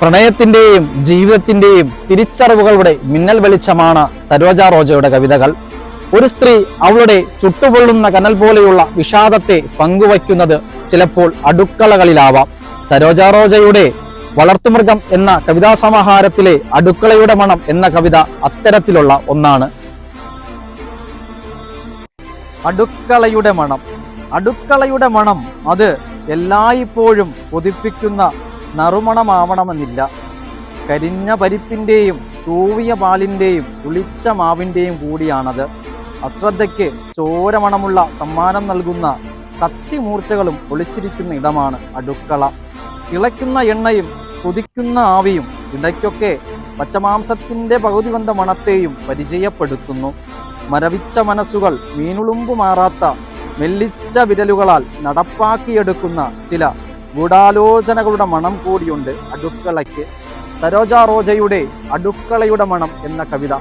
പ്രണയത്തിന്റെയും ജീവിതത്തിന്റെയും തിരിച്ചറിവുകളുടെ മിന്നൽ വെളിച്ചമാണ് സരോജ റോജയുടെ കവിതകൾ. ഒരു സ്ത്രീ അവളുടെ ചുട്ടുപൊള്ളുന്ന കനൽ പോലെയുള്ള വിഷാദത്തെ പങ്കുവയ്ക്കുന്നത് ചിലപ്പോൾ അടുക്കളകളിലാവാം. സരോജ റോജയുടെ വളർത്തുമൃഗം എന്ന കവിതാ സമാഹാരത്തിലെ അടുക്കളയുടെ മണം എന്ന കവിത അത്തരത്തിലുള്ള ഒന്നാണ്. അടുക്കളയുടെ മണം. അടുക്കളയുടെ മണം അത് എല്ലായ്പ്പോഴും കൊതിപ്പിക്കുന്ന നറുമണമാവണമെന്നില്ല. കരിഞ്ഞ പരിപ്പിന്റെയും തൂവിയ പാലിന്റെയും പുളിച്ച മാവിന്റെയും കൂടിയാണത്. അശ്രദ്ധയ്ക്ക് ചോരമണമുള്ള സമ്മാനം നൽകുന്ന കത്തിമൂർച്ചകളും ഒളിച്ചിരിക്കുന്ന ഇടമാണ് അടുക്കള. തിളയ്ക്കുന്ന എണ്ണയും കൊതിക്കുന്ന ആവിയും ഇടയ്ക്കൊക്കെ പച്ചമാംസത്തിന്റെ പകുതി വന്ന മണത്തെയും പരിചയപ്പെടുത്തുന്നു. മരവിച്ച മനസ്സുകൾ മീനുളുമ്പു മാറാത്ത മെല്ലിച്ച വിരലുകളാൽ നടപ്പാക്കിയെടുക്കുന്ന ചില ഗൂഢാലോചനകളുടെ മണം കൂടിയുണ്ട് അടുക്കളയ്ക്ക്. സരോജ റോജയുടെ അടുക്കളയുടെ മണം എന്ന കവിത.